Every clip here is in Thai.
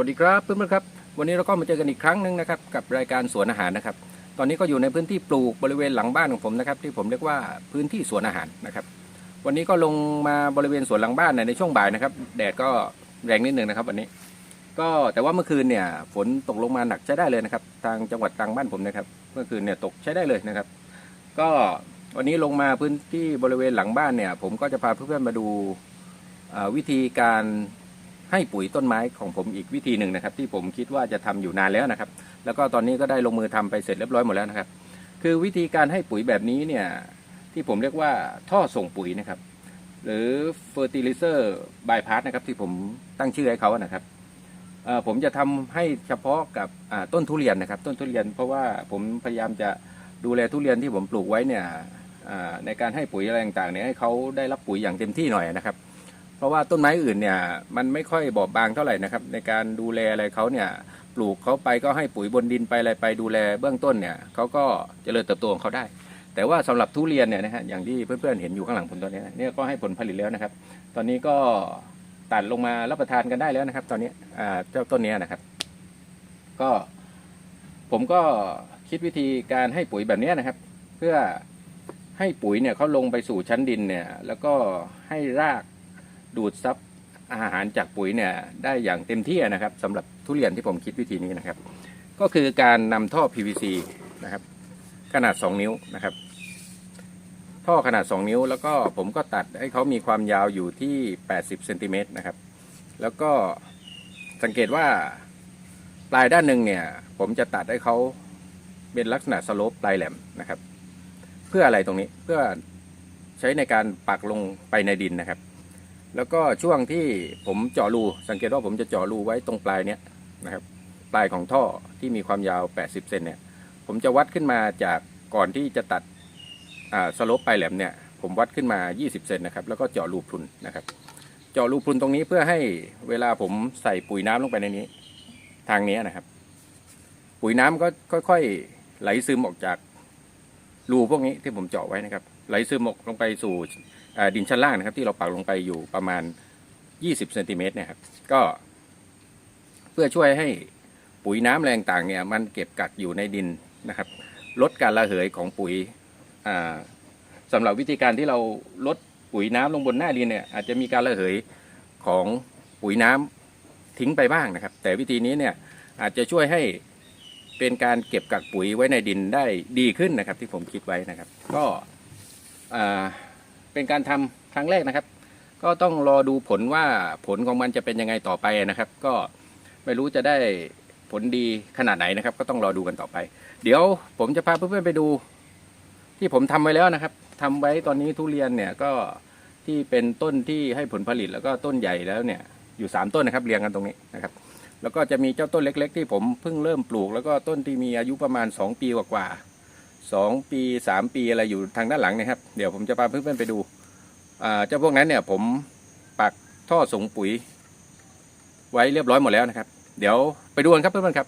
วัสดีครับเพื่อนๆครับ วันนี้เราก็มาเจอกันอีกครั้งหนึ่งนะครับกับรายการสวนอาหารนะครับ ตอนนี้ก็อยู่ในพื้นที่ปลูกบริเวณหลังบ้านของผมนะครับ ที่ผมเรียกว่าพื้นที่สวนอาหารนะครับ วันนี้ก็ลงมาบริเวณสวนหลังบ้านในช่วงบ่ายนะครับ แดดก็แรงนิดนึงนะครับ วันนี้ ก็แต่ว่าเมื่อคืนเนี่ยฝนตกลงมาหนักใช้ได้เลยนะครับ ทางจังหวัดตรังบ้านผมนะครับ เมื่อคืนเนี่ยตกใช้ได้เลยนะครับ ก็วันนี้ลงมาพื้นที่บริเวณหลังบ้านเนี่ย ผมก็จะพาเพื่อนๆมาดูวิธีการ ให้ปุ๋ยต้นไม้ของผมอีกวิธีหนึ่งนะครับ ที่ผมคิดว่าจะทำอยู่นานแล้วนะครับ แล้วก็ตอนนี้ก็ได้ลงมือทำไปเสร็จเรียบร้อยหมดแล้วนะครับ คือวิธีการให้ปุ๋ยแบบนี้เนี่ยที่ผมเรียกว่าท่อส่งปุ๋ยนะครับ หรือ fertilizer bypass นะครับ ที่ผมตั้งชื่อให้เขานะครับผมจะทำให้เฉพาะกับต้นทุเรียนนะครับ ต้นทุเรียนเพราะว่าผมพยายามจะดูแลทุเรียนที่ผมปลูกไว้เนี่ยในการให้ปุ๋ยอะไรต่างๆเนี่ยให้เขาได้รับปุ๋ยอย่างเต็มที่หน่อยนะครับ เพราะว่าต้นไม้อื่นเนี่ยมันไม่ค่อยบอบบางเท่าไหร่นะครับ ในการดูแลอะไรเขาเนี่ยปลูกเขาไปก็ให้ปุ๋ยบนดินไปอะไรไปดูแลเบื้องต้นเนี่ยเขาก็เจริญเติบโตของเขาได้ แต่ว่าสำหรับทุเรียนเนี่ยนะฮะอย่างที่เพื่อนๆเห็นอยู่ข้างหลังผมตอนนี้เนี่ยก็ให้ผลผลิตแล้วนะครับ ตอนนี้ก็ตัดลงมารับประทานกันได้แล้วนะครับ ตอนนี้อ่าเจ้าต้นนี้นะครับ ก็ผมก็คิดวิธีการให้ปุ๋ยแบบนี้นะครับ เพื่อให้ปุ๋ยเนี่ยเขาลงไปสู่ชั้นดินเนี่ย แล้วก็ให้ราก ดูดซับอาหารจากปุ๋ยเนี่ยได้อย่างเต็มที่นะครับสำหรับทุเรียนที่ผมคิดวิธีนี้นะครับ ก็คือการนำท่อ PVC นะครับ ขนาด 2 นิ้วนะครับ ท่อขนาด 2 นิ้ว แล้วก็ผมก็ตัดให้เขามีความยาวอยู่ที่ 80เซนติเมตรนะครับ แล้วก็สังเกตว่าปลายด้านหนึ่งเนี่ยผมจะตัดให้เขาเป็นลักษณะสโลปปลายแหลมนะครับ เพื่ออะไรตรงนี้เพื่อใช้ในการปักลงไปในดินนะครับ แล้วก็ช่วงที่ผมเจาะรูสังเกตว่าผมจะเจาะรูไว้ตรงปลายเนี้ยนะครับปลายของท่อที่มีความยาว 80 เซนเนี่ย ผมจะวัดขึ้นมาจากก่อนที่จะตัดสลปปลายแหลมเนี่ย ผมวัดขึ้นมา 20 เซนนะครับ แล้วก็เจาะรูพรุนนะครับ เจาะรูพรุนตรงนี้เพื่อให้เวลาผมใส่ปุ๋ยน้ำลงไปในนี้ ทางนี้นะครับ ปุ๋ยน้ำก็ค่อยๆ ไหลซึมออกจากรูพวกนี้ที่ผมเจาะไว้นะครับ ไหลซึมออกลงไปสู่ ดินชั้นล่างนะครับที่เราปักลงไปอยู่ประมาณ 20เซนติเมตรเนี่ยครับก็เพื่อช่วยให้ปุ๋ยน้ำแรงต่างเนี่ยมันเก็บกักอยู่ในดินนะครับ ลดการระเหยของปุ๋ยสำหรับวิธีการที่เราลดปุ๋ยน้ำลงบนหน้าดินเนี่ยอาจจะมีการระเหยของปุ๋ยน้ำทิ้งไปบ้างนะครับ แต่วิธีนี้เนี่ยอาจจะช่วยให้เป็นการเก็บกักปุ๋ยไว้ในดินได้ดีขึ้นนะครับ ที่ผมคิดไว้นะครับ ก็อ่า เป็นการทำครั้งแรกนะครับ ก็ต้องรอดูผลว่าผลของมันจะเป็นยังไงต่อไปนะครับ ก็ไม่รู้จะได้ผลดีขนาดไหนนะครับ ก็ต้องรอดูกันต่อไป เดี๋ยวผมจะพาเพื่อนๆไปดู ที่ผมทำไว้แล้วนะครับทำไว้ตอนนี้ทุเรียนเนี่ยก็ที่เป็นต้นที่ให้ผลผลิตแล้วก็ต้นใหญ่แล้วเนี่ยอยู่สามต้นนะครับเรียงกันตรงนี้นะครับ แล้วก็จะมีเจ้าต้นเล็ก ๆ ที่ผมเพิ่งเริ่มปลูก แล้วก็ต้นที่มีอายุประมาณสองปีกว่าๆ สองปีสามปีอะไรอยู่ทางด้านหลังนะครับ เดี๋ยวผมจะพาเพื่อนๆไปดูเจ้าพวกนั้นเนี่ยผมปักท่อส่งปุ๋ย ไว้เรียบร้อยหมดแล้วนะครับ เดี๋ยวไปดูกันครับเพื่อนๆครับ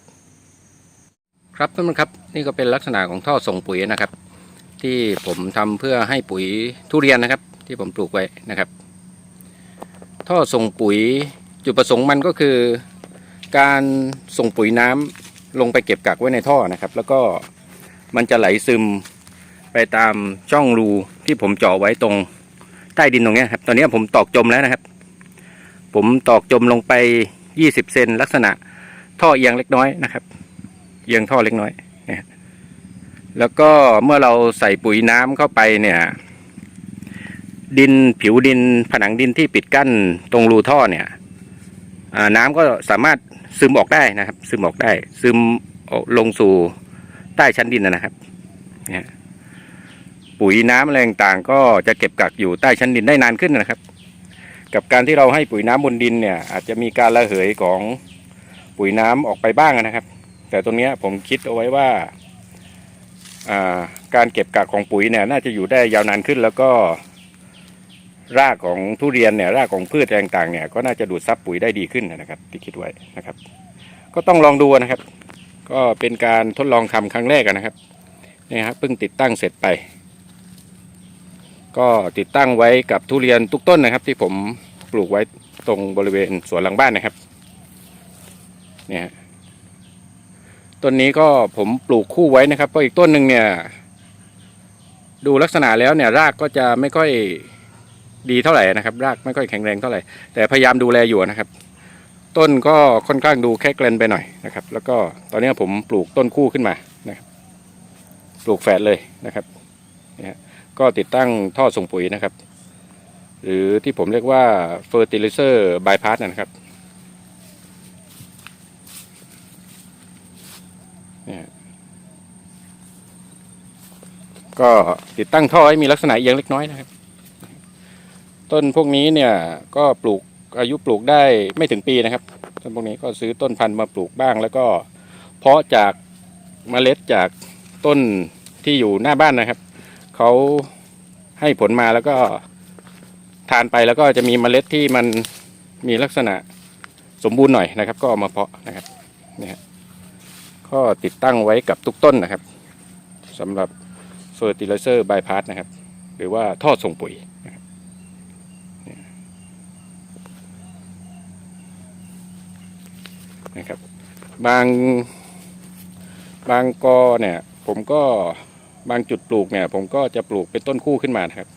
ครับเพื่อนๆครับ นี่ก็เป็นลักษณะของท่อส่งปุ๋ยนะครับ ที่ผมทำเพื่อให้ปุ๋ยทุเรียนนะครับ ที่ผมปลูกไว้นะครับ ท่อส่งปุ๋ยจุดประสงค์มันก็คือ การส่งปุ๋ยน้ำลงไปเก็บกักไว้ในท่อนะครับ แล้วก็ มันจะไหลซึมไปตามช่องรูที่ผมเจาะไว้ตรงใต้ดินตรงนี้ครับ ตอนนี้ผมตอกจมแล้วนะครับ ผมตอกจมลงไป 20 เซนลักษณะท่อเอียงเล็กน้อยนะครับเอียงท่อเล็กน้อยนี่ยแล้วก็เมื่อเราใส่ปุ๋ยน้ำเข้าไปเนี่ย ดินผิวดินผนังดินที่ปิดกั้นตรงรูท่อเนี่ยน้ำก็สามารถซึมออกได้นะครับ ซึมออกได้ ซึมออกลงสู่ ใต้ชั้นดินนะครับเนี่ยปุ๋ยน้ำอะไรต่างๆก็จะเก็บกักอยู่ใต้ชั้นดินได้นานขึ้นนะครับ กับการที่เราให้ปุ๋ยน้ำบนดินเนี่ย อาจจะมีการระเหยของปุ๋ยน้ำออกไปบ้างนะครับ แต่ตรงนี้ผมคิดเอาไว้ว่าการเก็บกักของปุ๋ยเนี่ยน่าจะอยู่ได้ยาวนานขึ้น แล้วก็รากของทุเรียนเนี่ยรากของพืชต่างๆเนี่ยก็น่าจะดูดซับปุ๋ยได้ดีขึ้นนะครับ ที่คิดไว้นะครับ ก็ต้องลองดูนะครับ ก็เป็นการทดลองทำครั้งแรกนะครับนี่ครับเพิ่งติดตั้งเสร็จไป ก็ติดตั้งไว้กับทุเรียนทุกต้นนะครับ ที่ผมปลูกไว้ตรงบริเวณสวนหลังบ้านนะครับเนี่ยฮะต้นนี้ก็ผมปลูกคู่ไว้นะครับเพราะอีกต้นหนึ่งเนี่ย ดูลักษณะแล้วเนี่ยรากก็จะไม่ค่อยดีเท่าไหร่นะครับ รากไม่ค่อยแข็งแรงเท่าไหร่แต่พยายามดูแลอยู่นะครับ ต้นก็ค่อนข้างดูแค่เกรนไปหน่อยนะครับ แล้วก็ตอนนี้ผมปลูกต้นคู่ขึ้นมานะครับ ปลูกแฝดเลยนะครับนี่ยฮะก็ติดตั้งท่อส่งปุ๋ยนะครับ หรือที่ผมเรียกว่า fertilizer bypass นะครับเนี่ยก็ติดตั้งท่อให้มีลักษณะเอียงเล็กน้อยนะครับ ต้นพวกนี้เนี่ยก็ปลูก อายุปลูกได้ไม่ถึงปีนะครับต้นพวกนี้ก็ซื้อต้นพันธุ์มาปลูกบ้าง แล้วก็เพาะจากเมล็ดจากต้นที่อยู่หน้าบ้านนะครับเขาให้ผลมาแล้วก็ทานไปแล้วก็จะมีเมล็ดที่มันมีลักษณะสมบูรณ์หน่อยนะครับ ก็เอามาเพาะนะครับนี่ยฮะก็ติดตั้งไว้กับทุกต้นนะครับสำหรับ fertilizer bypass นะครับ หรือว่าท่อส่งปุ๋ย นะครับ บางบางกอเนี่ย ผมก็บางจุดปลูกเนี่ย ผมก็จะปลูกเป็นต้นคู่ขึ้นมานะครับ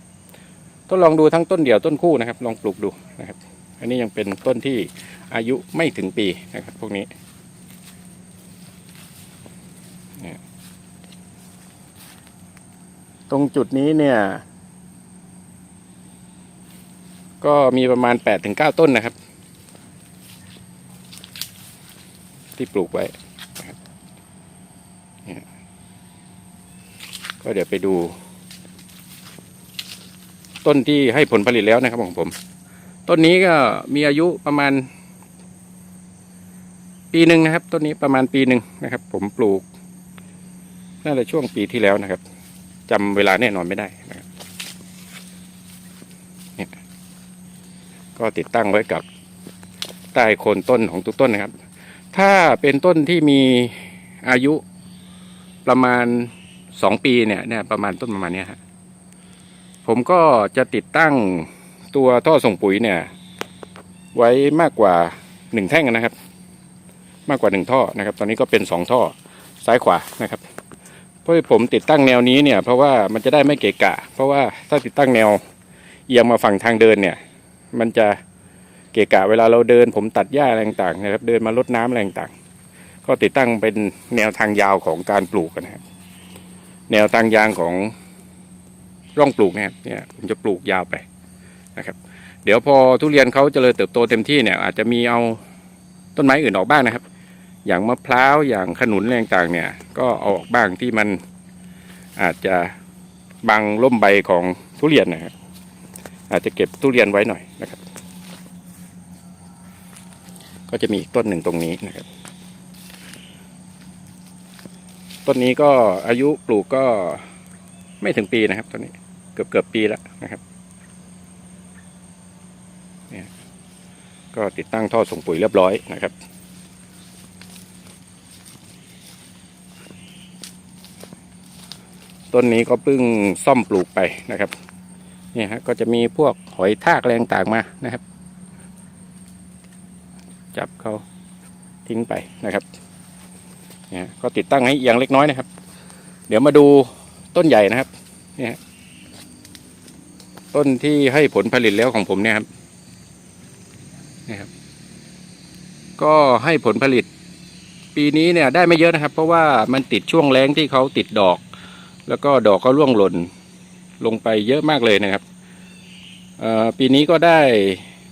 ทดลองดูทั้งต้นเดี่ยวต้นคู่นะครับ ลองปลูกดูนะครับ อันนี้ยังเป็นต้นที่อายุไม่ถึงปีนะครับ พวกนี้ตรงจุดนี้เนี่ย ก็มีประมาณ8ปถึงเต้นนะครับ ที่ปลูกไว้ครับเนี่ยก็เดี๋ยวไปดู ต้นที่ให้ผลผลิตแล้วนะครับของผม ต้นนี้ก็มีอายุประมาณ ปีหนึ่งนะครับ ต้นนี้ประมาณปีหนึ่งนะครับ ผมปลูกน่าจะช่วงปีที่แล้วนะครับจำเวลาแน่นอนไม่ได้นะครับเนี่ยก็ติดตั้งไว้กับใต้โคนต้นของทุกต้นนะครับ ถ้าเป็นต้นที่มีอายุประมาณสองปีเนี่ยเนี่ยประมาณต้นประมาณนี้ยฮะผมก็จะติดตั้งตัวท่อส่งปุ๋ยเนี่ย ไว้มากกว่าหนึ่งแท่งนะครับ มากกว่าหนึ่งท่อนะครับ ตอนนี้ก็เป็นสองท่อซ้ายขวานะครับเพราะผมติดตั้งแนวนี้เนี่ย เพราะว่ามันจะได้ไม่เกะกะ เพราะว่าถ้าติดตั้งแนวเอียงมาฝั่งทางเดินเนี่ย มันจะ เกะกะเวลาเราเดินผมตัดหญ้าอะไรต่างๆนะครับ เดินมารดน้ำอะไรต่างๆก็ติดตั้งเป็นแนวทางยาวของการปลูกนะครับ แนวทางยางของร่องปลูกเนี่ยเนี่ยผมจะปลูกยาวไปนะครับ เดี๋ยวพอทุเรียนเขาเจริญเติบโตเต็มที่เนี่ยอาจจะมีเอาต้นไม้อื่นออกบ้างนะครับ อย่างมะพร้าวอย่างขนุนอะไรต่างเนี่ย ก็เอาออกบ้างที่มันอาจจะบังร่มใบของทุเรียนนะครับอาจจะเก็บทุเรียนไว้หน่อยนะครับ ก็จะมีอีกต้นหนึ่งตรงนี้นะครับ ต้นนี้ก็อายุปลูกก็ไม่ถึงปีนะครับต้นนี้เกือบเกือบปีแล้วนะครับเนี่ยก็ติดตั้งท่อส่งปุ๋ยเรียบร้อยนะครับต้นนี้ก็เพิ่งซ่อมปลูกไปนะครับ เนี่ยฮะก็จะมีพวกหอยทากแรงต่างมานะครับ จับเขาทิ้งไปนะครับเนี่ยก็ติดตั้งให้เอียงเล็กน้อยนะครับ เดี๋ยวมาดูต้นใหญ่นะครับเนี่ยฮะต้นที่ให้ผลผลิตแล้วของผมเนี่ยครับนี่ครับ ก็ให้ผลผลิต ปีนี้เนี่ยได้ไม่เยอะนะครับ เพราะว่ามันติดช่วงแรงที่เขาติดดอก แล้วก็ดอกก็ร่วงหล่นลงไปเยอะมากเลยนะครับปีนี้ก็ได้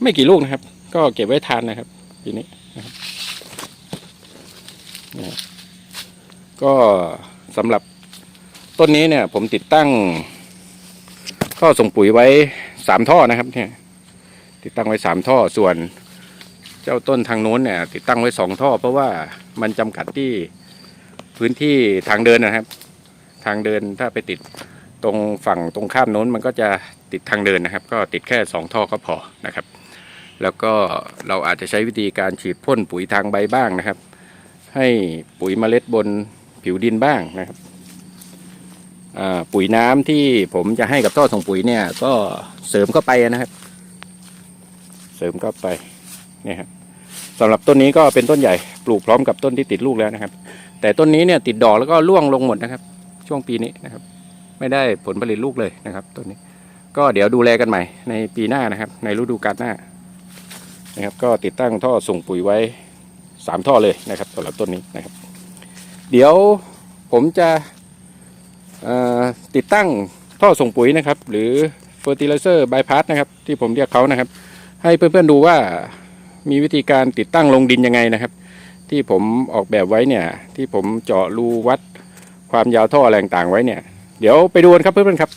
ไม่กี่ลูกนะครับ ก็เก็บไว้ทานนะครับ ปีนี้นะครับนี่ก็สำหรับต้นนี้เนี่ย ผมติดตั้งท่อส่งปุ๋ยไว้สามท่อนะครับ เนี่ย ติดตั้งไว้สามท่อส่วน เจ้าต้นทางโน้นเนี่ย ติดตั้งไว้สองท่อ เพราะว่ามันจำกัดที่พื้นที่ทางเดินนะครับ ทางเดินถ้าไปติดตรงฝั่งตรงข้ามโน้นมันก็จะติดทางเดินนะครับ ก็ติดแค่สองท่อก็พอนะครับ แล้วก็เราอาจจะใช้วิธีการฉีดพ่นปุ๋ยทางใบบ้างนะครับ ให้ปุ๋ยเมล็ดบนผิวดินบ้างนะครับปุ๋ยน้ำที่ผมจะให้กับท่อส่งปุ๋ยเนี่ย ก็เสริมเข้าไปนะครับ เสริมเข้าไปเนี่ยครับสำหรับต้นนี้ก็เป็นต้นใหญ่ปลูกพร้อมกับต้นที่ติดลูกแล้วนะครับ แต่ต้นนี้เนี่ยติดดอกแล้วก็ร่วงลงหมดนะครับ ช่วงปีนี้นะครับ ไม่ได้ผลผลิตลูกเลยนะครับต้นนี้ ก็เดี๋ยวดูแลกันใหม่ในปีหน้านะครับ ในฤดูกาลหน้า นะครับ ก็ติดตั้งท่อส่งปุ๋ยไว้สามท่อเลยนะครับสำหรับต้นนี้นะครับ เดี๋ยวผมจะติดตั้งท่อส่งปุ๋ยนะครับ หรือ fertilizer bypass นะครับ ที่ผมเรียกเขานะครับ ให้เพื่อนๆดูว่ามีวิธีการติดตั้งลงดินยังไงนะครับ ที่ผมออกแบบไว้เนี่ยที่ผมเจาะรูวัดความยาวท่ออะไรต่างไว้เนี่ย เดี๋ยวไปดูกันครับเพื่อนๆครับ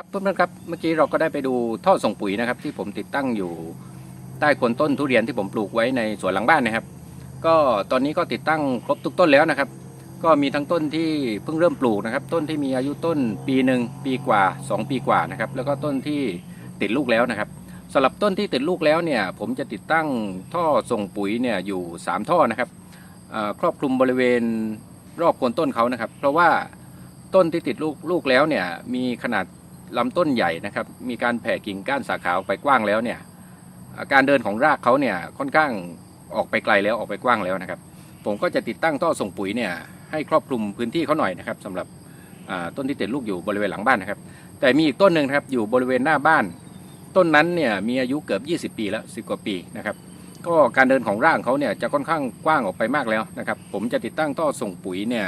ครับเพื่อนๆครับเมื่อกี้เราก็ได้ไปดูท่อส่งปุ๋ยนะครับ ที่ผมติดตั้งอยู่ใต้โคนต้นทุเรียนที่ผมปลูกไว้ในสวนหลังบ้านนะครับ ก็ตอนนี้ก็ติดตั้งครบทุกต้นแล้วนะครับ ก็มีทั้งต้นที่เพิ่งเริ่มปลูกนะครับ ต้นที่มีอายุต้นปีหนึ่งปีกว่า 2 ปีกว่านะครับ แล้วก็ต้นที่ติดลูกแล้วนะครับสำหรับต้นที่ติดลูกแล้วเนี่ยผมจะติดตั้งท่อส่งปุ๋ยเนี่ยอยู่ 3 ท่อนะครับครอบคลุมบริเวณรอบโคนต้นเขานะครับ เพราะว่าต้นที่ติดลูกลูกแล้วเนี่ยมีขนาด ลำต้นใหญ่นะครับ มีการแผ่กิ่งก้านสาขาออกไปกว้างแล้วเนี่ยการเดินของรากเขาเนี่ยค่อนข้างออกไปไกลแล้วออกไปกว้างแล้วนะครับ ผมก็จะติดตั้งท่อส่งปุ๋ยเนี่ยให้ครอบคลุมพื้นที่เขาหน่อยนะครับสำหรับต้นที่ติดลูกอยู่บริเวณหลังบ้านนะครับ แต่มีอีกต้นหนึ่งครับอยู่บริเวณหน้าบ้าน ต้นนั้นเนี่ยมีอายุเกือบ 20 ปีแล้ว 10 กว่าปีนะครับก็การเดินของร่างเขาเนี่ยจะค่อนข้างกว้างออกไปมากแล้วนะครับ ผมจะติดตั้งท่อส่งปุ๋ยเนี่ย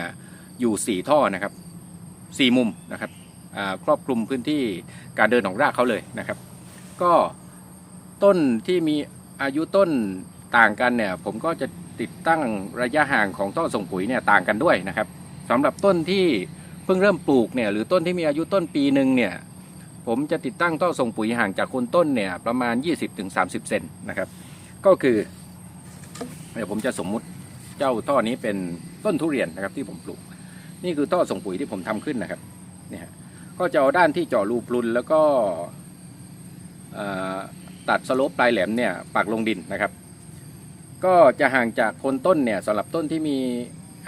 อยู่ 4 ท่อนะครับ 4 มุมนะครับ ครอบคลุมพื้นที่การเดินของรากเขาเลยนะครับ ก็ต้นที่มีอายุต้นต่างกันเนี่ยผมก็จะติดตั้งระยะห่างของท่อส่งปุ๋ยเนี่ยต่างกันด้วยนะครับสำหรับต้นที่เพิ่งเริ่มปลูกเนี่ยหรือต้นที่มีอายุต้นปีหนึ่งเนี่ยผมจะติดตั้งท่อส่งปุ๋ยห่างจากโคนต้นเนี่ยประมาณ 20-30 เซนนะครับ ก็คือเดี๋ยวผมจะสมมุติเจ้าท่อนี้เป็นต้นทุเรียนนะครับที่ผมปลูก นี่คือท่อส่งปุ๋ยที่ผมทำขึ้นนะครับเนี่ย ก็จะเอาด้านที่เจาะรูพรุนแล้วก็ตัดสโลปปลายแหลมเนี่ยปักลงดินนะครับ ก็จะห่างจากโคนต้นเนี่ยสำหรับต้นที่มี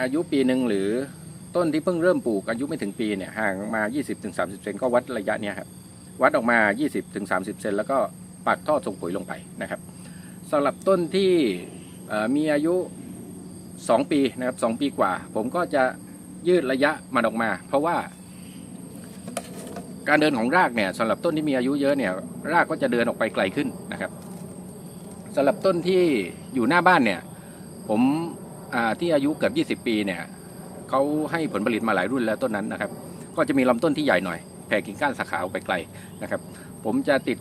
อายุปีหนึ่งหรือต้นที่เพิ่งเริ่มปลูกอายุไม่ถึงปีเนี่ยห่างมา 20-30 เซนก็วัดระยะเนี้ยครับวัดออกมา 20-30 เซนแล้วก็ปักท่อส่งปุ๋ยลงไปนะครับสำหรับต้นที่มีอายุ 2 ปีนะครับ2ปีกว่า ผมก็จะยืดระยะมันออกมา เพราะว่า การเดินของรากเนี่ยสำหรับต้นที่มีอายุเยอะเนี่ยรากก็จะเดินออกไปไกลขึ้นนะครับสำหรับต้นที่อยู่หน้าบ้านเนี่ยผมที่อายุเกือบ20 ปีเนี่ยเขาให้ผลผลิตมาหลายรุ่นแล้วต้นนั้นนะครับ ก็จะมีลำต้นที่ใหญ่หน่อยแผ่กิ่งก้านสาขาออกไปไกลนะครับ ผมจะติด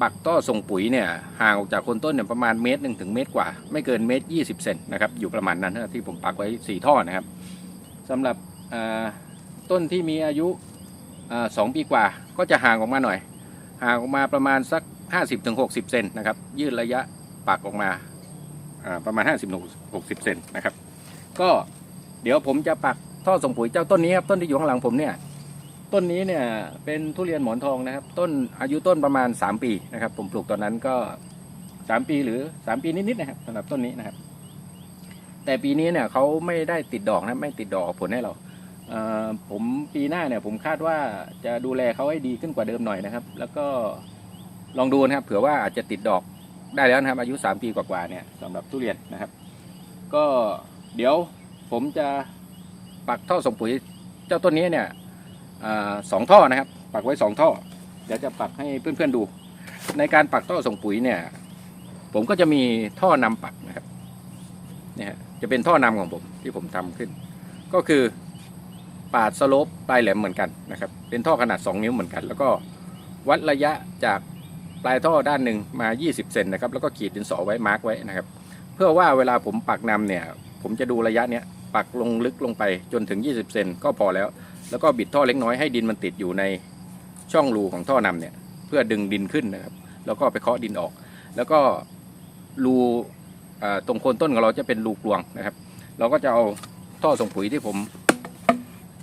ปักต้อส่งปุ๋ยเนี่ยห่างออกจากคนต้นเนี่ยประมาณเมตรหนึ่งถึงเมตรกว่า ไม่เกินเมตรยี่สิบเซนนะครับอยู่ประมาณนั้นที่ผมปักไว้สี่ท่อนะครับสำหรับต้นที่มีอายุ สองปีกว่าก็จะห่างออกมาหน่อย ห่างออกมาประมาณสัก 50-60ถึง60 เซนนะครับ ยืดระยะปักออกมาประมาณ 50-60 เซนนะครับ ก็เดี๋ยวผมจะปักท่อส่งปุ๋ยเจ้าต้นนี้ครับต้นที่อยู่ข้างหลังผมเนี่ยต้นนี้เนี่ยเป็นทุเรียนหมอนทองนะครับ ต้นอายุต้นประมาณ 3 ปีนะครับ ผมปลูกตอนนั้นก็ 3 ปีหรือ 3 ปีนิดๆนะครับสำหรับต้นนี้นะครับ แต่ปีนี้เนี่ยเขาไม่ได้ติดดอกนะไม่ติดดอกผลให้เรา ผมปีหน้าเนี่ยผมคาดว่าจะดูแลเขาให้ดีขึ้นกว่าเดิมหน่อยนะครับ แล้วก็ลองดูนะครับ เผื่อว่าอาจจะติดดอกได้แล้วนะครับ อายุ 3 ปีกว่าๆเนี่ยสำหรับทุเรียนนะครับ ก็เดี๋ยวผมจะปักท่อส่งปุ๋ยเจ้าต้นนี้เนี่ยอสองท่อนะครับ ปักไว้สองท่อ เดี๋ยวจะปักให้เพื่อนๆดู ในการปักท่อส่งปุ๋ยเนี่ย ผมก็จะมีท่อนำปักนะครับเนี่ยฮะจะเป็นท่อนำของผมที่ผมทำขึ้น ก็คือ ปาดสโลปปลายแหลมเหมือนกันนะครับ เป็นท่อขนาด 2 นิ้วเหมือนกัน แล้วก็วัดระยะจากปลายท่อด้านหนึ่งมา 20 เซนนะครับ แล้วก็ขีดดินสอไว้มาร์กไว้นะครับ เพื่อว่าเวลาผมปักนำเนี่ย ผมจะดูระยะเนี้ยปักลงลึกลงไปจนถึง 20 เซนก็พอแล้ว แล้วก็บิดท่อเล็กน้อยให้ดินมันติดอยู่ในช่องรูของท่อนำเนี่ย เพื่อดึงดินขึ้นนะครับ แล้วก็ไปเคาะดินออก แล้วก็รูตรงโคนต้นของเราจะเป็นรูกลวงนะครับ เราก็จะเอาท่อส่งปุ๋ยที่ผม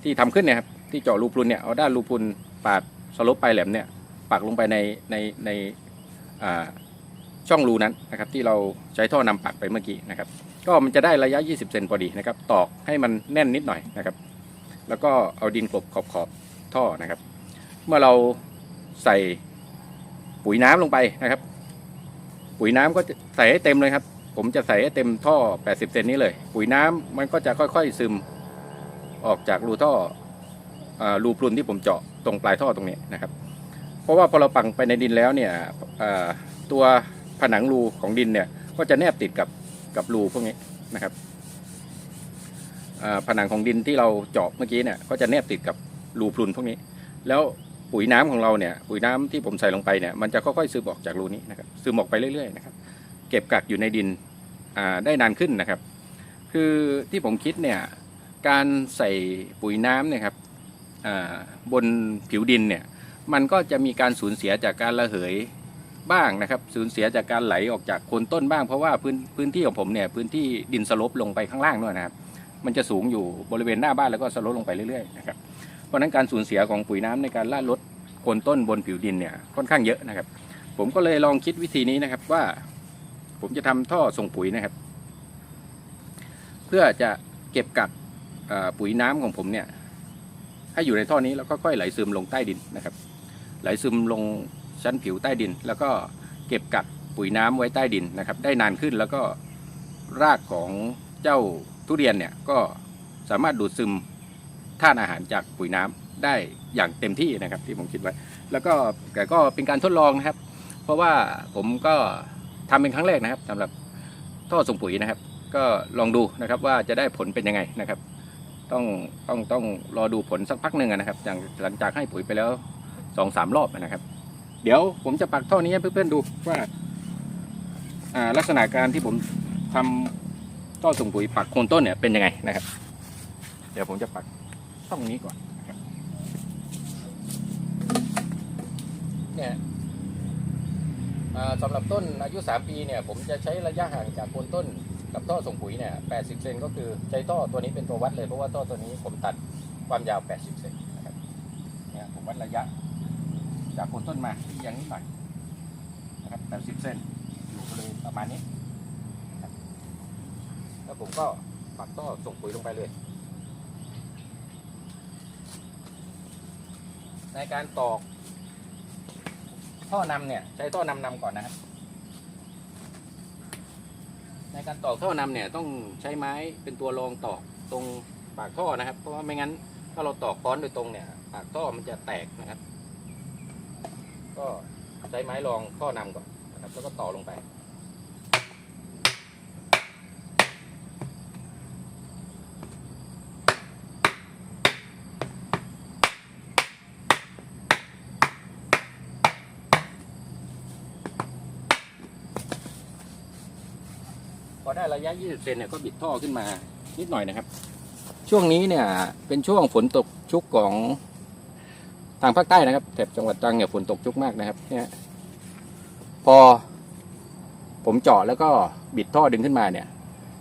ที่ทำขึ้นเนี่ยครับที่เจาะรูพรุนเนี่ยเอาด้านรูพรุนปาดสลบปลายแหลมเนี่ยปักลงไปในในในช่องรูนั้นนะครับที่เราใช้ท่อนำปักไปเมื่อกี้นะครับ ก็มันจะได้ระยะ 20 เซนพอดีนะครับ ตอกให้มันแน่นนิดหน่อยนะครับ แล้วก็เอาดินกลบขอบขอบท่อนะครับ เมื่อเราใส่ปุ๋ยน้ำลงไปนะครับ ปุ๋ยน้ำก็จะใส่ให้เต็มเลยครับ ผมจะใส่ให้เต็มท่อ 80 เซนนี้เลย ปุ๋ยน้ำมันก็จะค่อย ๆ ซึม ออกจากรูท่ออรูพรุนที่ผมเจาะตรงปลายท่อตรงนี้นะครับ เพราะว่าพอเราปังไปในดินแล้วเนี่ยตัวผนังรูของดินเนี่ยก็จะแนบติดกับกับรูพวกนี้นะครับผนังของดินที่เราเจาะเมื่อกี้เนี่ยก็จะแนบติดกับรูพรุนพวกนี้ แล้วปุ๋ยน้ำของเราเนี่ยปุ๋ยน้ำที่ผมใส่ลงไปเนี่ยมันจะค่อยๆซึมออกจากรูนี้นะครับซึมออกไปเรื่อยๆนะครับเก็บกักอยู่ในดินได้นานขึ้นนะครับ คือที่ผมคิดเนี่ย การใส่ปุ๋ยน้ำเนี่ยครับบนผิวดินเนี่ยมันก็จะมีการสูญเสียจากการระเหยบ้างนะครับสูญเสียจากการไหลออกจากโคนต้นบ้างเพราะว่าพื้นพื้นที่ของผมเนี่ยพื้นที่ดินสลบลงไปข้างล่างด้วยนะครับ มันจะสูงอยู่บริเวณหน้าบ้านแล้วก็สลบลงไปเรื่อยๆนะครับเพราะฉะนั้นการสูญเสียของปุ๋ยน้ำในการล่าลดโคนต้นบนผิวดินเนี่ยค่อนข้างเยอะนะครับ ผมก็เลยลองคิดวิธีนี้นะครับว่า ผมจะทำท่อส่งปุ๋ยนะครับ เพื่อจะเก็บกัก ปุ๋ยน้ำของผมเนี่ยให้อยู่ในท่อนี้แล้วก็ค่อยไหลซึมลงใต้ดินนะครับ ไหลซึมลงชั้นผิวใต้ดิน แล้วก็เก็บกักปุ๋ยน้ำไว้ใต้ดินนะครับ ได้นานขึ้นแล้วก็รากของเจ้าทุเรียนเนี่ยก็สามารถดูดซึมธาตุอาหารจากปุ๋ยน้ำได้อย่างเต็มที่นะครับที่ผมคิดไว้ แล้วก็แต่ก็เป็นการทดลองนะครับ เพราะว่าผมก็ทำเป็นครั้งแรกนะครับสำหรับท่อส่งปุ๋ยนะครับ ก็ลองดูนะครับว่าจะได้ผลเป็นยังไงนะครับ ต้องต้องต้องรอดูผลสักพักหนึ่งนะครับอย่างหลังจากให้ปุ๋ยไปแล้วสองสามรอบนะครับ เดี๋ยวผมจะปักท่อนี้ให้เพื่อนๆดูว่าลักษณะการที่ผมทำท่อส่งปุ๋ยปักโคนต้นเนี่ยเป็นยังไงนะครับ เดี๋ยวผมจะปักช่องนี้ก่อนเนี่ยสำหรับต้นอายุ 3 ปีเนี่ยผมจะใช้ระยะห่างจากโคนต้น กับท่อส่งปุ๋ยเนี่ย 80 เซนก็คือใช้ท่อตัวนี้เป็นตัววัดเลย เพราะว่าท่อตัวนี้ผมตัดความยาว 80 เซนนะครับ เนี่ยผมวัดระยะ จากโคนต้นมาที่ยังนิดหน่อยนะครับ 80 เซนอยู่บริเวณประมาณนี้นะครับแล้วผมก็ปักท่อส่งปุ๋ยลงไปเลย ในการตอกท่อนำเนี่ย ใช้ท่อนำนำก่อนนะครับ ในการตอกท่อนำเนี่ยต้องใช้ไม้เป็นตัวรองตอกตรงปากท่อนะครับ เพราะว่าไม่งั้นถ้าเราตอกค้อนโดยตรงเนี่ย ปากท่อมันจะแตกนะครับ ก็ใช้ไม้รองท่อนำก่อนนะครับแล้วก็ต่อลงไป ระยะ 20 เซนเนี่ยก็บิดท่อขึ้นมานิดหน่อยนะครับ ช่วงนี้เนี่ยเป็นช่วงฝนตกชุกของทางภาคใต้นะครับแถบจังหวัดตรังเนี่ยฝนตกชุกมากนะครับเนี่ยพอผมเจาะแล้วก็บิดท่อดึงขึ้นมาเนี่ย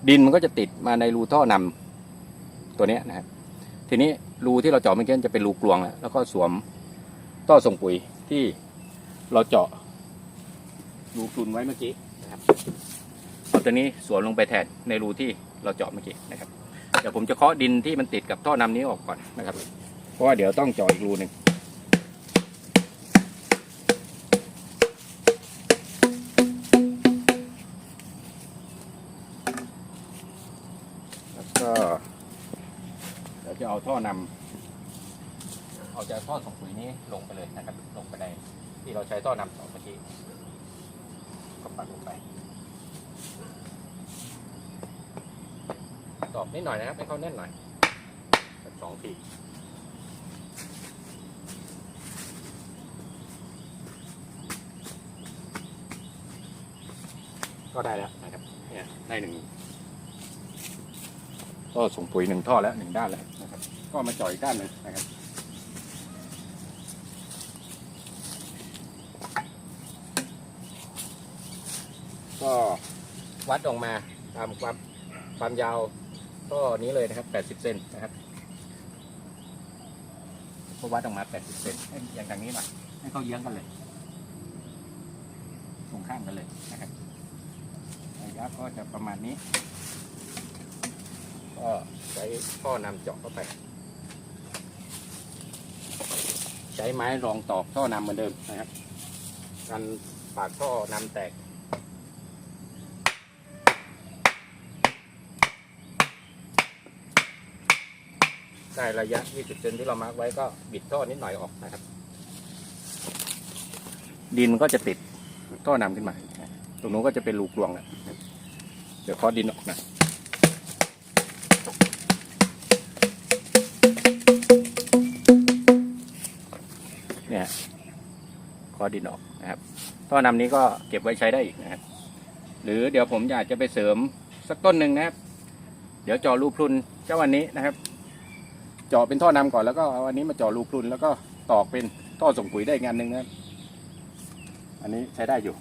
ดินมันก็จะติดมาในรูท่อนำตัวเนี้ยนะครับ ทีนี้รูที่เราเจาะเมื่อกี้จะเป็นรูกลวง แล้วแล้วก็สวมท่อส่งปุ๋ยที่เราเจาะรูกลุนไว้เมื่อกี้นะครับ ตัวนี้สวมลงไปแทนในรูที่เราเจาะเมื่อกี้นะครับเดี๋ยวผมจะเคาะดินที่มันติดกับท่อนำนี้ออกก่อนนะครับ เพราะว่าเดี๋ยวต้องเจาะอีกรูหนึ่งแล้วก็เดี๋ยวจะเอาท่อนำเอาจากท่อส่งปุ๋ยนี้ลงไปเลยนะครับ ลงไปในที่เราใช้ท่อนำสองเมื่อกี้ก็ปักลงไป ตอกนิดหน่อยนะครับให้เขาแน่นหน่อยสักสองทีก็ได้แล้วนะครับเนี่ยได้หนึ่งก็ส่งปุ๋ยหนึ่งท่อแล้วหนึ่งด้านแล้วนะครับ ก็มาจ่อยอีกด้านหนึ่งนะครับก็วัดออกมาตามความความยาว ก็นี้เลยนะครับ 80 เซนนะครับก็วัดออกมา 80 เซนอย่างทางนี้หน่อยให้เขาเยื้องกันเลยตรงข้ามกันเลยนะครับระยะก็จะประมาณนี้ ก็ใช้ข้อนำเจาะเข้าไป ใช้ไม้รองตอกท่อนำเหมือนเดิมนะครับกันปากท่อนำแตก ได้ระยะ 20เซนที่เรามาร์กไว้ก็บิดท่อนิดหน่อยออกนะครับ ดินก็จะติดท่อนำขึ้นมา ตรงนู้นก็จะเป็นรูกลวงแหละเดี๋ยวเคอดินออกนะเนี่ยคอดินออกนะครับท่อนำนี้ก็เก็บไว้ใช้ได้อีกนะครับ หรือเดี๋ยวผมอยากจะไปเสริมสักต้นหนึ่งนะครับ เดี๋ยวจอรูพรุนเจ้าวันนี้นะครับ เจาะเป็นท่อนำก่อนแล้วก็เอาอันนี้มาเจาะรูพรุนแล้วก็ตอกเป็นท่อส่งปุ๋ยได้งานหนึ่งนะอันนี้ใช้ได้อยู่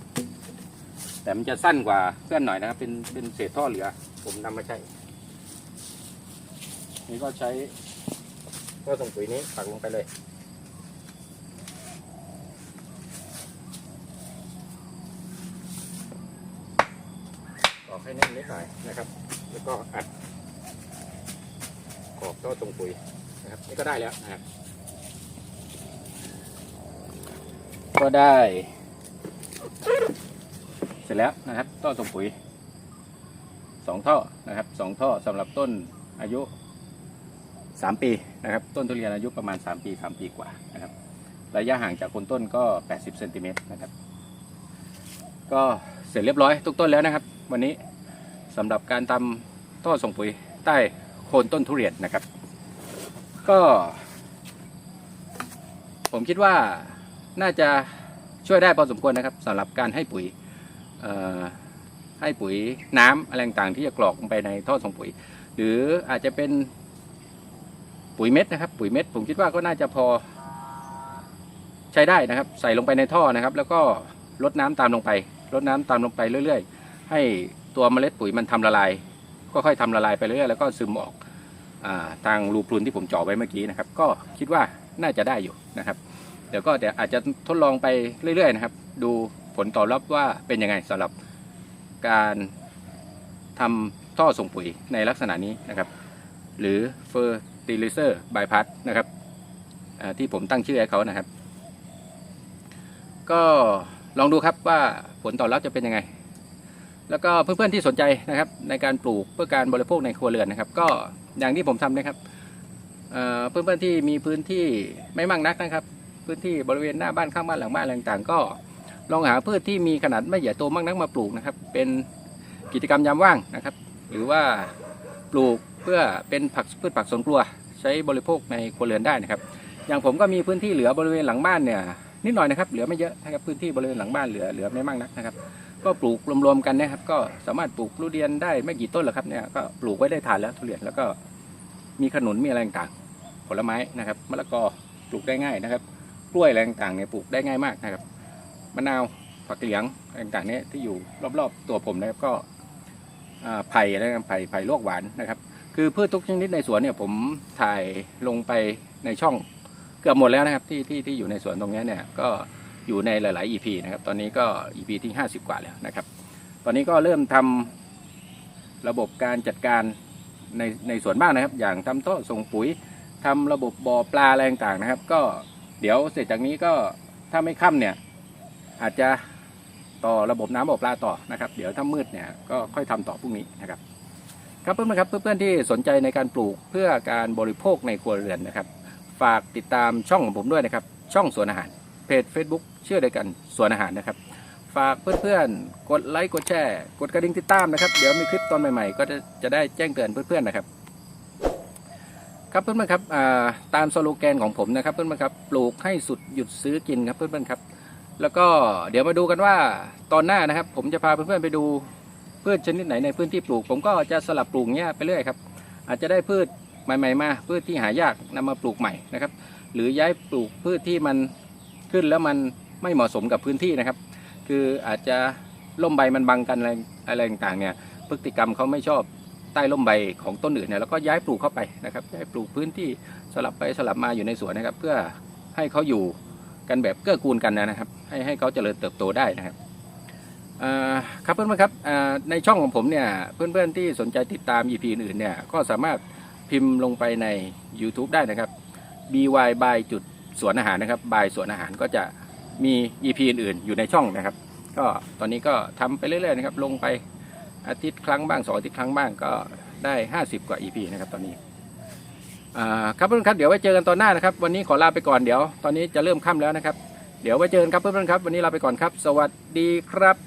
แต่มันจะสั้นกว่าเพื่อนหน่อยนะครับเป็นเป็นเศษท่อเหลือ ผมนำมาใช้ นี่ก็ใช้ท่อส่งปุ๋ยนี้ปักลงไปเลยตอกให้แน่นนิดหน่อยนะครับ แล้วก็อัด อบท่อส่งปุ๋ยนะครับนี่ก็ได้แล้วนะครับ ก็ได้ เสร็จแล้วนะครับท่อส่งปุ๋ยสองท่อนะครับสองท่อสำหรับต้นอายุสามปีนะครับ ต้นทุเรียนอายุประมาณสามปีสามปีกว่านะครับ ระยะห่างจากคนต้นก็แปดสิบเซนติเมตรนะครับ ก็เสร็จเรียบร้อยทุกต้นแล้วนะครับ วันนี้สำหรับการทำท่อส่งปุ๋ยใต้ โคนต้นทุเรียนนะครับ ก็ ผมคิดว่าน่าจะช่วยได้พอสมควรนะครับสำหรับการให้ปุ๋ยให้ปุ๋ยน้ำอะไรต่างๆที่จะกรอกลงไปในท่อส่งปุ๋ย หรืออาจจะเป็นปุ๋ยเม็ดนะครับ ปุ๋ยเม็ดผมคิดว่าก็น่าจะพอใช้ได้นะครับ ใส่ลงไปในท่อนะครับ แล้วก็ลดน้ำตามลงไปลดน้ำตามลงไปเรื่อย ๆ ให้ตัวเมล็ดปุ๋ยมันทำละลาย ค่อยๆทำละลายไปเรื่อยแล้วก็ซึมออกอาทางรูพรุนที่ผมเจาะไว้เมื่อกี้นะครับ ก็คิดว่าน่าจะได้อยู่นะครับ เดี๋ยวก็เดี๋ยวอาจจะทดลองไปเรื่อยๆนะครับ ดูผลตอบรับว่าเป็นยังไงสำหรับการทำท่อส่งปุ๋ยในลักษณะนี้นะครับ หรือ fertilizer bypass นะครับที่ผมตั้งชื่อให้เขานะครับ ก็ลองดูครับว่าผลตอบรับจะเป็นยังไง แล้วก็เพื่อนๆที่สนใจนะครับในการปลูกเพื่อการบริโภคในครัวเรือนนะครับ ก็อย่างที่ผมทำนะครับเพื่อนๆที่มีพื้นที่ไม่มากนักนะครับ พื้นที่บริเวณหน้าบ้านข้างบ้านหลังบ้านอะไรต่างๆ ก็ลองหาพืชที่มีขนาดไม่ใหญ่โตมากนักมาปลูกนะครับ เป็นกิจกรรมยามว่างนะครับ หรือว่าปลูกเพื่อเป็นผักพืชผักสวนครัว ใช้บริโภคในครัวเรือนได้นะครับ อย่างผมก็มีพื้นที่เหลือบริเวณหลังบ้านเนี่ยนิดหน่อยนะครับ เหลือไม่เยอะนะครับพื้นที่บริเวณหลังบ้านเหลือเหลือไม่มากนักนะครับ ก็ปลูกรวมๆกันนะครับ ก็สามารถปลูกทุเรียนได้ไม่กี่ต้นหรอกครับเนี่ยก็ปลูกไว้ได้ทานแล้วทุเรียนแล้วก็มีขนุนมีอะไรต่างๆผลไม้นะครับมะละกอปลูกได้ง่ายนะครับ กล้วยอะไรต่างๆเนี่ยปลูกได้ง่ายมากนะครับมะนาวผักเหลียงอะไรต่างๆเนี่ยที่อยู่รอบๆตัวผมนะครับก็ไผ่อะไรนะไผ่ไผ่ลวกหวานนะครับ คือพืชทุกชนิดในสวนเนี่ยผมถ่ายลงไปในช่องเกือบหมดแล้วนะครับที่ที่ที่อยู่ในสวนตรงนี้เนี่ยก็ อยู่ในหลาย ๆ EP นะครับ ตอนนี้ก็ EP ที่ 50 กว่าแล้วนะครับ ตอนนี้ก็เริ่มทำระบบการจัดการในในสวนบ้างนะครับ อย่างทำโต๊ะส่งปุ๋ยทำระบบบ่อปลาอะไรต่างๆนะครับ ก็เดี๋ยวเสร็จจากนี้ก็ถ้าไม่ค่ำเนี่ยอาจจะต่อระบบน้ำบ่อปลาต่อนะครับ เดี๋ยวถ้ามืดเนี่ยก็ค่อยทำต่อพรุ่งนี้นะครับ ครับเพื่อนๆครับเพื่อนๆที่สนใจในการปลูกเพื่อการบริโภคในครัวเรือนนะครับ ฝากติดตามช่องของผมด้วยนะครับ ช่องสวนอาหารเพจ Facebook ชื่อเดียวกันสวนอาหารนะครับ ฝากเพื่อนๆ กดไลค์ กดแชร์ กดกระดิ่งติดตามนะครับ เดี๋ยวมีคลิปตอนใหม่ๆ ก็จะจะได้แจ้งเตือนเพื่อนๆนะครับ ครับเพื่อนๆครับตามสโลแกนของผมนะครับเพื่อนๆครับ ปลูกให้สุดหยุดซื้อกินครับเพื่อนๆครับ แล้วก็เดี๋ยวมาดูกันว่าตอนหน้านะครับ ผมจะพาเพื่อนๆไปดูพืชชนิดไหนในพื้นที่ปลูก ผมก็จะสลับปลูกเนี้ยไปเรื่อยครับ อาจจะได้พืชใหม่ๆมาพืชที่หายากนำมาปลูกใหม่นะครับ หรือย้ายปลูกพืชที่มันขึ้นแล้วมัน ไม่เหมาะสมกับพื้นที่นะครับ คืออาจจะล่มใบมันบังกันอะไรอะไรต่างๆเนี่ยพฤติกรรมเขาไม่ชอบใต้ล่มใบของต้นอื่นเนี่ยแล้วก็ย้ายปลูกเข้าไปนะครับย้ายปลูกพื้นที่สลับไปสลับมาอยู่ในสวนนะครับ เพื่อให้เขาอยู่กันแบบเกื้อกูลกันนะครับ ให้ให้เขาเจริญเติบโตได้นะครับครับเพื่อนๆครับในช่องของผมเนี่ยเพื่อนๆที่สนใจติดตาม EP อื่นๆเนี่ยก็สามารถพิมพ์ลงไปใน YouTube ได้นะครับ by by จุดสวนอาหารนะครับบายสวนอาหารก็จะ มี EP อื่นๆ อยู่ในช่องนะครับ ก็ตอนนี้ก็ทำไปเรื่อยๆนะครับ ลงไปอาทิตย์ครั้งบ้างสองอาทิตย์ครั้งบ้างก็ได้ 50 กว่า EP นะครับตอนนี้ครับเพื่อนๆครับเดี๋ยวไว้เจอกันตอนหน้านะครับ วันนี้ขอลาไปก่อนเดี๋ยว ตอนนี้จะเริ่มค่ำแล้วนะครับ เดี๋ยวไว้เจอกันครับเพื่อนๆครับ วันนี้ลาไปก่อนครับ สวัสดีครับ